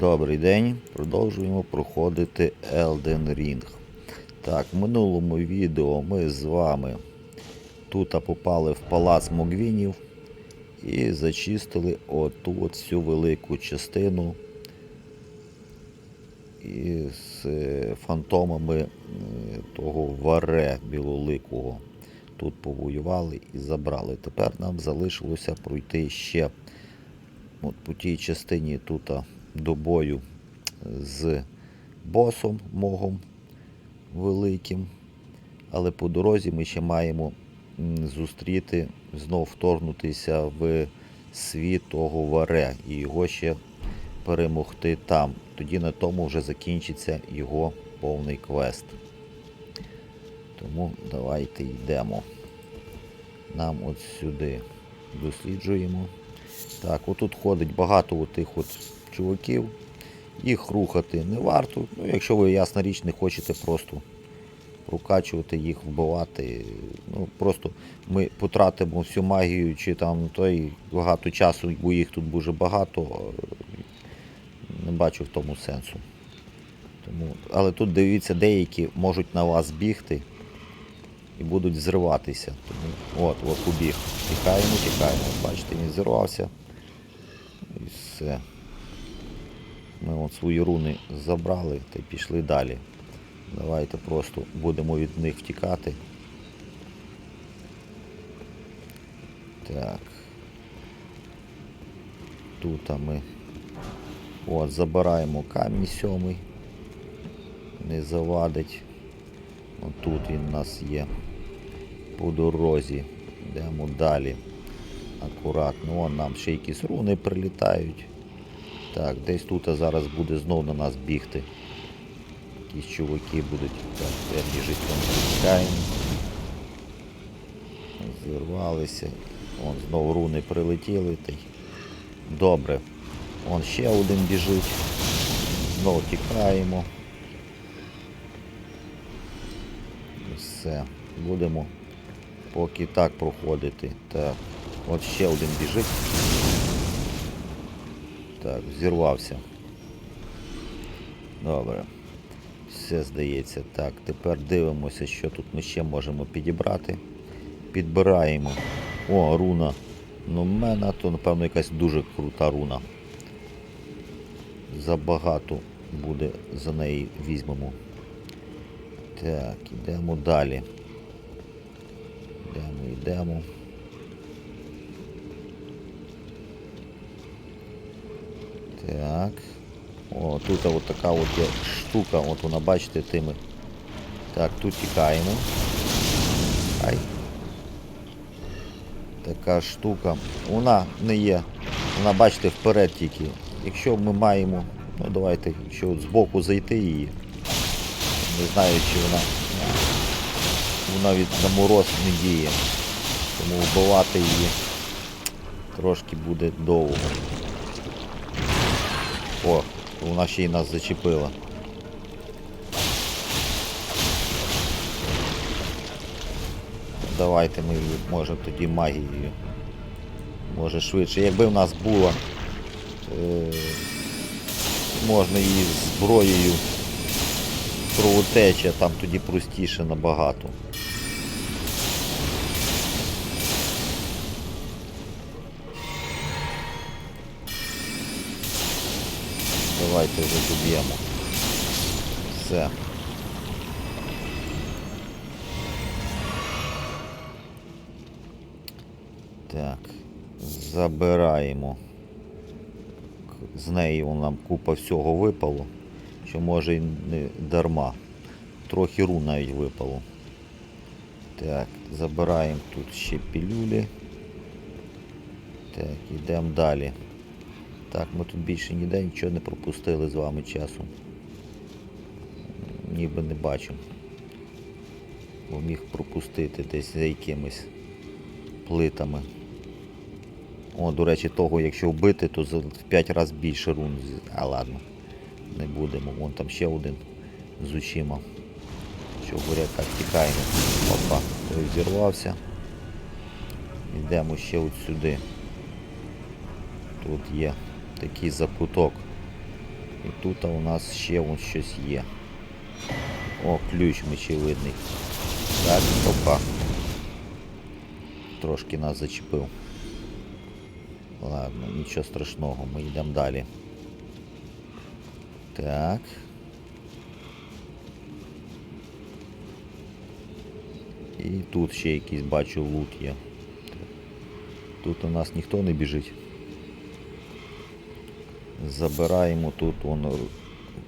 Добрий день. Продовжуємо проходити Elden Ring. Так, в минулому відео ми з вами тут попали в палац Могвінів і зачистили оту от всю велику частину із е, фантомами е, того варе білоликого. Тут повоювали і забрали. Тепер нам залишилося пройти ще от по тій частині тут до бою з босом могом великим. Але по дорозі ми ще маємо зустріти, знов вторгнутися в світ того варе і його ще перемогти там. Тоді на тому вже закінчиться його повний квест. Тому давайте йдемо. Нам от сюди досліджуємо. Так, отут ходить багато тих от чуваків. Їх рухати не варто. Ну, якщо ви, ясна річ, не хочете просто прокачувати їх, вбивати. Ну, просто ми потратимо всю магію чи там той багато часу, бо їх тут дуже багато. Не бачу в тому сенсу. Тому, але тут дивіться, деякі можуть на вас бігти і будуть зриватися. Тому, от, от побіг. Тікаємо, тікаємо. Бачите, він зірвався. І все. Ми от свої руни забрали та пішли далі. Давайте просто будемо від них втікати. Так. Тут ми от, забираємо камінь сьомий. Не завадить. От тут він у нас є по дорозі. Йдемо далі. Акуратно. Вон нам ще якісь руни прилітають. Так, десь тут зараз буде знов на нас бігти. Якісь чуваки будуть. Так, біжить тікаємо. Зірвалися. Вон знову руни прилетіли. Добре. Вон ще один біжить. Знову тікаємо. Все. Будемо поки так проходити. Так. От ще один біжить. Так, зірвався. Добре. Все здається. Так, тепер дивимося, що тут ми ще можемо підібрати. Підбираємо. О, руна. Ну, в мене то, напевно, якась дуже крута руна. Забагато буде за неї візьмемо. Так, йдемо далі. Йдемо, йдемо. Так. О, тут от така от є штука, от вона, бачите, тими. Так, тут тікаємо. Ай. Така штука. Вона не є. Вона, бачите, вперед тільки. Якщо ми маємо, ну давайте, якщо от збоку зайти її. Не знаю, чи вона. Вона від на мороз не діє. Тому вбивати її трошки буде довго. О, вона ще й нас зачепила. Давайте ми її, може тоді магією. Може швидше. Якби в нас було е, можна її зброєю кровотеча, там тоді простіше набагато. Давайте вже доб'ємо. Все. Так, забираємо. З неї нам купа всього випало, що може й не дарма. Трохи рун навіть випало. Так, забираємо тут ще пілюлі. Так, йдемо далі. Так, ми тут більше ніде нічого не пропустили з вами часу. Ніби не бачу. Бо міг пропустити десь за якимись плитами. О, до речі, того, якщо вбити, то за- в 5 разів більше рун. А ладно, не будемо. Вон там ще один з очима. Що так, тікаємо. Опа, той зірвався. Йдемо ще от сюди. Тут є такий закуток. І тут у нас ще вон щось є. О, ключ мечевидний. Так, опа. Трошки нас зачепив. Ладно, нічого страшного, ми йдемо далі. Так. І тут ще якийсь бачу лут є. Тут у нас ніхто не біжить. Забираємо тут вон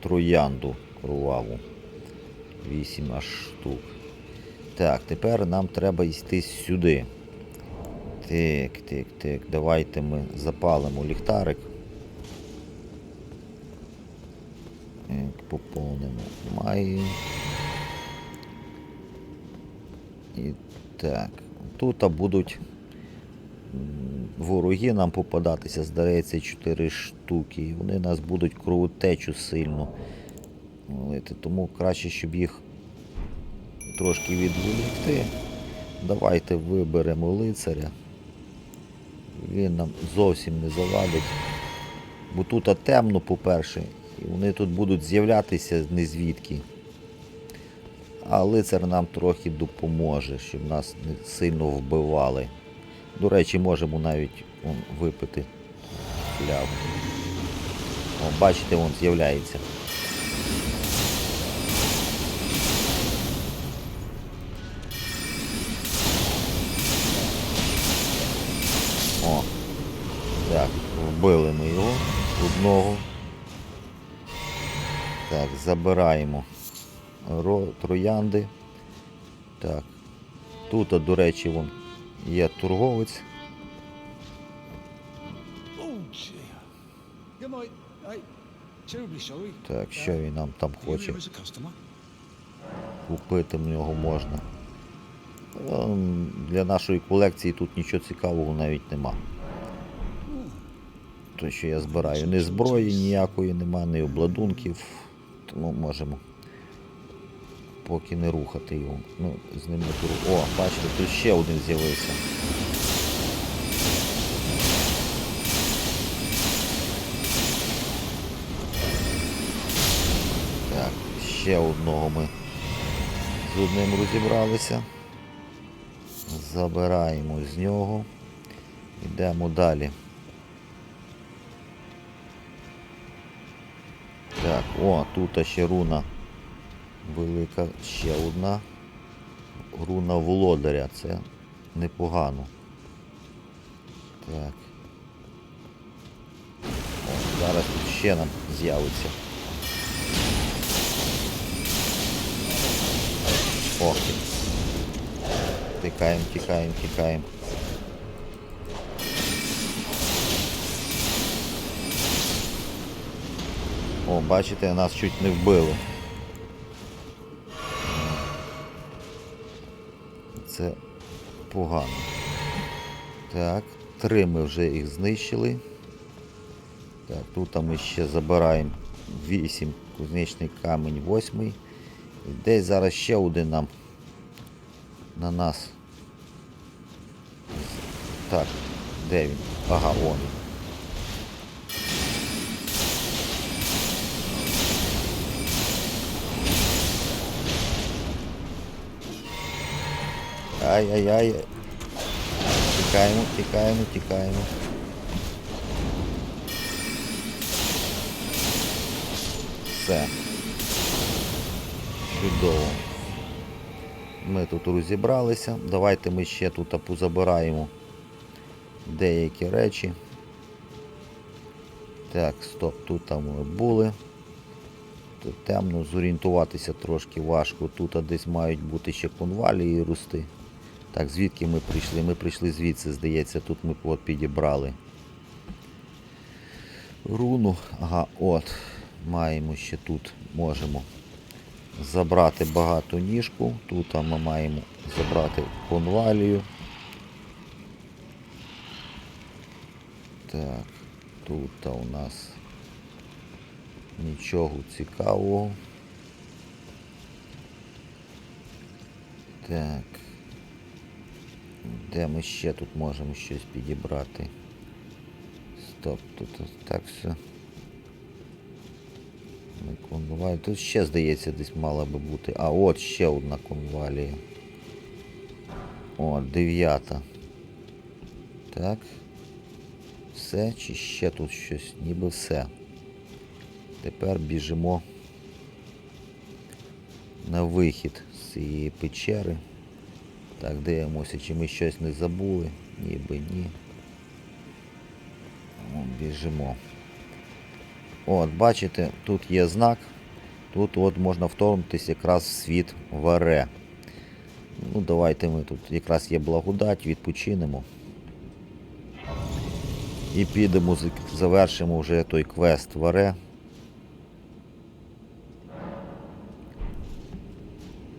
троянду кроваву. 8 аж штук. Так, тепер нам треба йти сюди. Так, так, так. Давайте ми запалимо ліхтарик. Так, поповнимо. Має. І так. Тут будуть вороги нам попадатися, здається, 4 штуки. І Вони нас будуть кровотечу сильно. Тому краще, щоб їх трошки відволікти. Давайте виберемо лицаря. Він нам зовсім не завадить. Бо тут темно, по-перше, і вони тут будуть з'являтися не звідки. А лицар нам трохи допоможе, щоб нас не сильно вбивали. До речі, можемо навіть он, випити флягу. О, бачите, він з'являється. О, так, вбили ми його одного. Так, забираємо ро, троянди. Так. Тут, до речі, вон є торговець. Так, що він нам там хоче купити в нього можна. Ем, Для нашої колекції тут нічого цікавого навіть нема. То, що я збираю, ні зброї ніякої нема, ні обладунків, тому можемо поки не рухати його. Ну, з ним не пору- О, бачите, тут ще один з'явився. Так, ще одного ми з одним розібралися. Забираємо з нього. Йдемо далі. Так, о, тут ще руна велика, ще одна. Руна володаря, це непогано. Так. О, зараз тут ще нам з'явиться. Ох ти. Тікаємо, тікаємо, тікаємо. О, бачите, нас чуть не вбили. Це погано. Так, три ми вже їх знищили. Так, тут ми ще забираємо 8 кузнечний камінь, восьмий. І десь зараз ще один нам на нас. Так, де він? Ага, он. Ай-яй-яй. Тікаємо, тікаємо, тікаємо. Все. Чудово. Ми тут розібралися. Давайте ми ще тут позабираємо деякі речі. Так, стоп, тут ми були. Тут темно, зорієнтуватися трошки важко. Тут десь мають бути ще конвалії рости. Так, звідки ми прийшли? Ми прийшли звідси, здається, тут ми от підібрали. Руну. Ага, от. Маємо ще тут, можемо забрати багато ніжку. Тут ми маємо забрати конвалію. Так, тут у нас нічого цікавого. Так. Де ми ще тут можемо щось підібрати? Стоп, тут так все. Не конвалія. Тут ще, здається, десь мала би бути. А, от ще одна конвалія. О, дев'ята. Так. Все, чи ще тут щось? Ніби все. Тепер біжимо на вихід з цієї печери. Так, дивимося, чи ми щось не забули. Ніби ні. О, біжимо. От, бачите, тут є знак. Тут от можна вторгнутися якраз в світ варе. Ну, давайте ми тут якраз є благодать, відпочинемо. І підемо, завершимо вже той квест варе.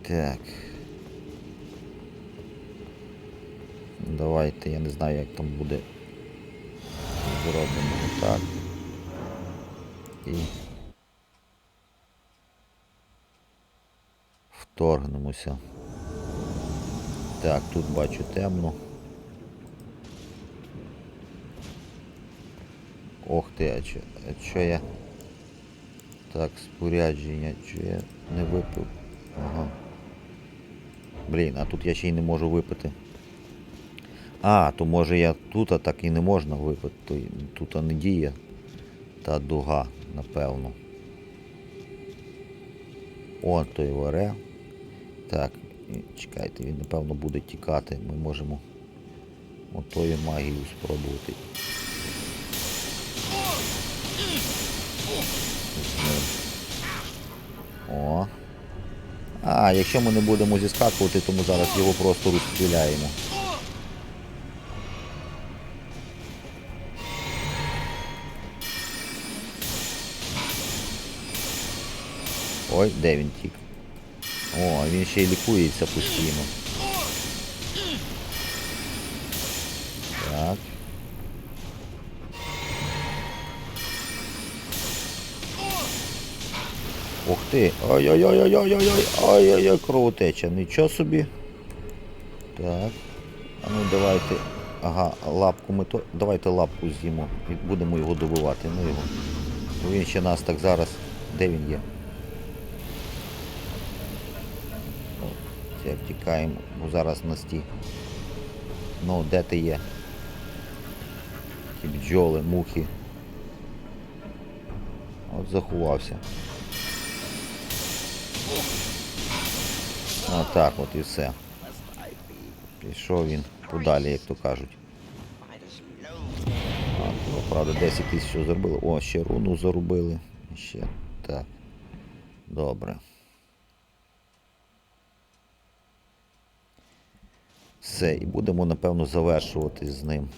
Так. Давайте, я не знаю, як там буде. Зробимо так. І вторгнемося. Так, тут бачу темно. Ох ти, а чо, а чо я? Так, спорядження, чи я не випив? Ага. Блін, а тут я ще й не можу випити. А, то може я тут а так і не можна випити. Тут не діє та дуга, напевно. О, той варе. Так, чекайте, він напевно буде тікати. Ми можемо отою магією спробувати. О. А, якщо ми не будемо зіскакувати, то ми зараз його просто розстріляємо. Ой, де він тік? О, він ще й лікується постійно. Так. Ух ти! Ой-ой-ой-ой-ой-ой! Ой-ой-ой, кровотеча, нічого собі. Так. А ну давайте. Ага, лапку ми то. Давайте лапку з'їмо. І будемо його добивати. Ну його. Він ще нас так зараз. Де він є? О, Це втікаємо, бо зараз на сті. Ну, де ти є? Ті бджоли, мухи. От заховався. Отак от і все. Пішов він подалі, як то кажуть. А, ну, правда, 10 тисяч зробили. О, ще руну заробили. Ще так. Добре. Все, і будемо, напевно, завершувати з ним.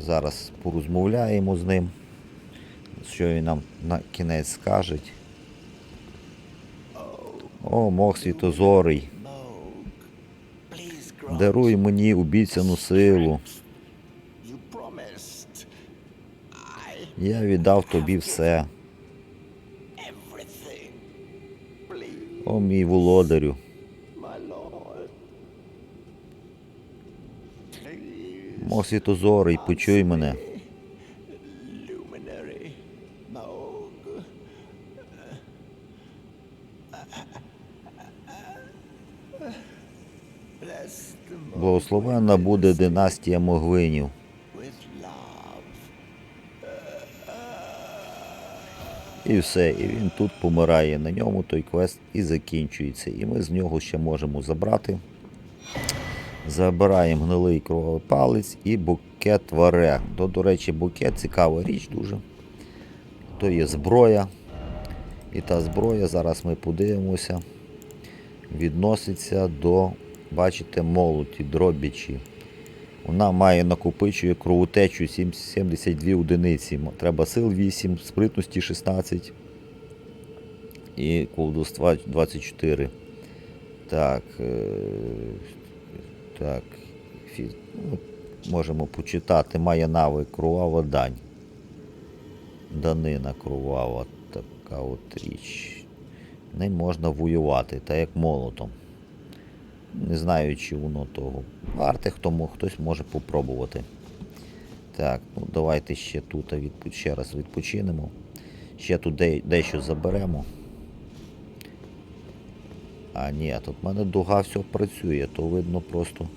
Зараз порозмовляємо з ним. Що він нам на кінець скаже. О, мох світозорий. Даруй мені обіцяну силу. Я віддав тобі все. О, мій володарю. Мох світозорий, почуй мене. Благословенна буде династія Могвинів. І все, і він тут помирає. На ньому той квест і закінчується. І ми з нього ще можемо забрати. Забираємо гнилий кровавий палець і букет варе. До, до речі, букет цікава річ дуже. То є зброя. І та зброя, зараз ми подивимося, відноситься до, бачите, молоті, дробічі. Вона має накопичує кровотечу 72 одиниці. Треба сил 8, спритності 16 і колдовства 24. Так. Так. ну, Можемо почитати. Має навик кровава дань. Данина кровава. Така от річ. Ним можна воювати, так як молотом. Не знаю, чи воно того. Варте, хто мо- хтось може попробувати. Так, ну давайте ще тут ще раз відпочинемо. Ще тут де, дещо заберемо. А ні, тут в мене дуга все працює, то видно просто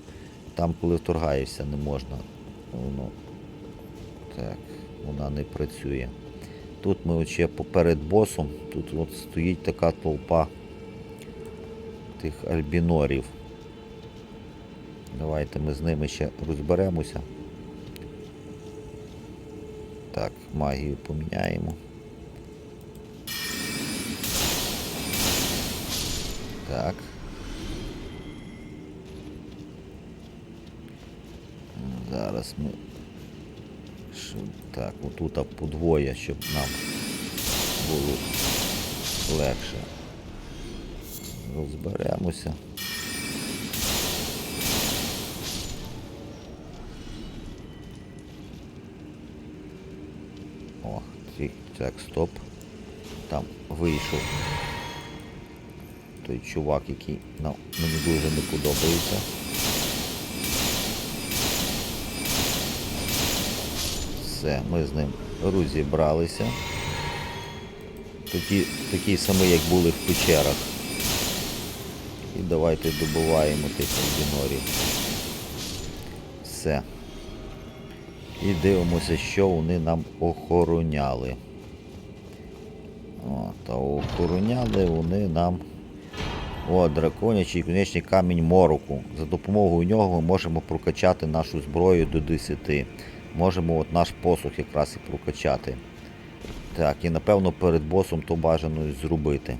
там, коли вторгаєшся, не можна. Воно. Так, вона не працює. Тут ми от ще поперед босом, тут от стоїть така толпа тих альбінорів. Давайте ми з ними ще розберемося. Так, магію поміняємо. Так. Зараз ми. Так, отут подвоє, щоб нам було легше. Розберемося. О, так, стоп. Там вийшов той чувак, який ну, мені дуже не подобається. Все, ми з ним розібралися. Такі, такі самі, як були в печерах. І давайте добуваємо тих альбінорів. Все. І дивимося, що вони нам охороняли. О, та охороняли вони нам. О, драконячий конечний камінь мороку. За допомогою нього ми можемо прокачати нашу зброю до 10. Можемо от наш посух якраз і прокачати. Так, і напевно перед босом то бажано зробити.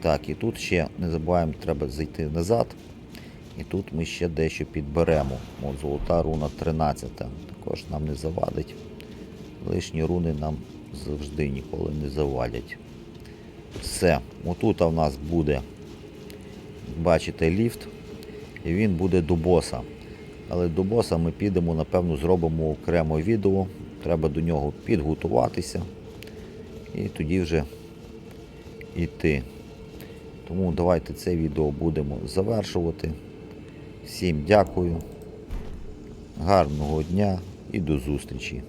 Так, і тут ще не забуваємо, треба зайти назад. І тут ми ще дещо підберемо. От золота руна 13. Також нам не завадить. Лишні руни нам завжди ніколи не завадять. Все, отут в нас буде, бачите, ліфт, і він буде до боса. Але до боса ми підемо, напевно, зробимо окремо відео. Треба до нього підготуватися і тоді вже йти. Тому давайте це відео будемо завершувати. Всім дякую, гарного дня і до зустрічі!